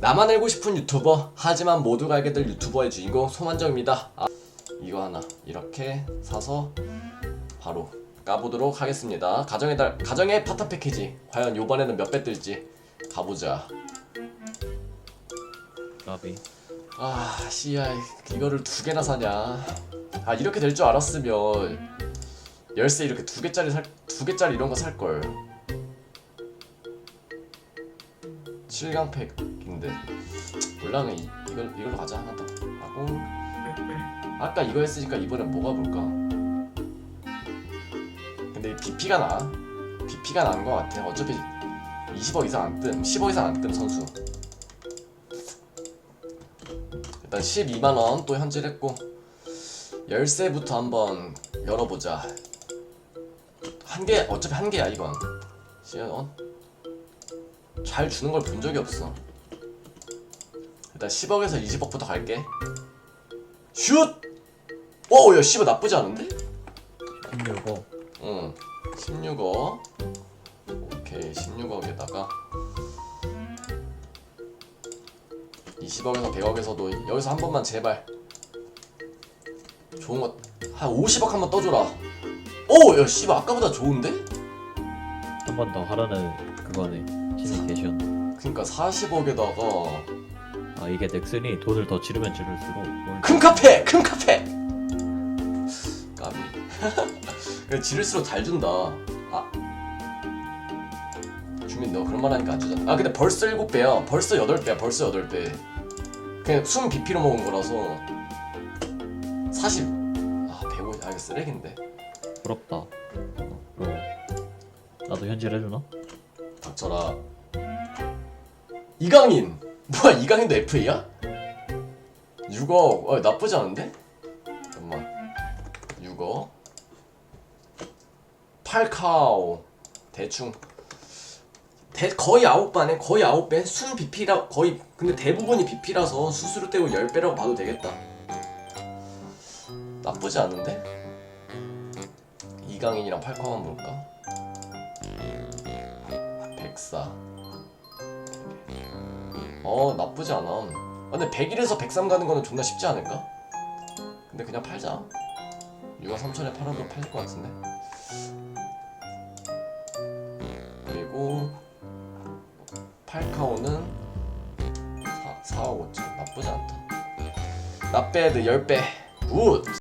나만 알고 싶은 유튜버 하지만 모두가 알게 될 유튜버의 주인공 소만정입니다. 아, 이거 하나 이렇게 사서 바로 까보도록 하겠습니다. 가정의 달 가정의 파타 패키지. 과연 요번에는 몇 배 뜰지 가보자. 나비. 아 씨야 이거를 두 개나 사냐. 아 이렇게 될 줄 알았으면 열쇠 이렇게 두 개짜리 살 두 개짜리 이런 거 살 걸. 7강 팩인데 몰라 그냥 이, 이걸 이걸로 가자. 하나 더 하고. 아까 이거 했으니까 이번엔 뭐가 볼까? 근데 BP가 나. BP가 나은 것 같아. 어차피 20억 이상 안뜸 10억 이상 안 뜸 선수. 일단 12만원 또 현질했고 열쇠부터 한번 열어보자. 한 개 어차피 한 개야 이건. 시연 잘 주는 걸 본 적이 없어 일단 10억에서 20억부터 갈게 슛! 오! 야 10억 나쁘지 않은데? 16호 응 16억 오케이 16억에다가 20억에서 100억에서도 여기서 한 번만 제발 좋은 거 한 50억 한 번 떠줘라 오! 야 씨발 아까보다 좋은데? 한 번 더 하라는 그거네 시니케이션 그니까 40억에다가 아 이게 넥슨이 돈을 더 지르면 지를수록 뭘 큰 카페! 큰 카페! 까비. 그래 지를수록 잘 준다. 아. 주민 너 그런 말 하니까 안 주잖아. 아 근데 벌써 7배야. 벌써 8배야. 벌써 8배. 그냥 숨 BP로 먹은 거라서. 40 아, 150, 아, 이거 쓰레기인데. 부럽다. 어, 그럼 나도 현질 해주나? 닥쳐라. 이강인! 뭐야, 이강인도 FA야? 6억, 어, 나쁘지 않은데? 잠깐만. 6억. 팔카오. 대충. 대, 거의 9배네? 거의 9배? 순 BP라, 거의, 근데 대부분이 BP라서 수수료 떼고 10배라고 봐도 되겠다. 나쁘지 않은데? 이강인이랑 팔카오만 볼까? 백사 어 나쁘지 않아. 아, 근데 101에서 103 가는 거는 존나 쉽지 않을까? 근데 그냥 팔자. 6억 3천에 팔아도 팔릴 것 같은데? 그리고 팔카오는 4, 4억 5천 나쁘지 않다. 나빼드 10배 굿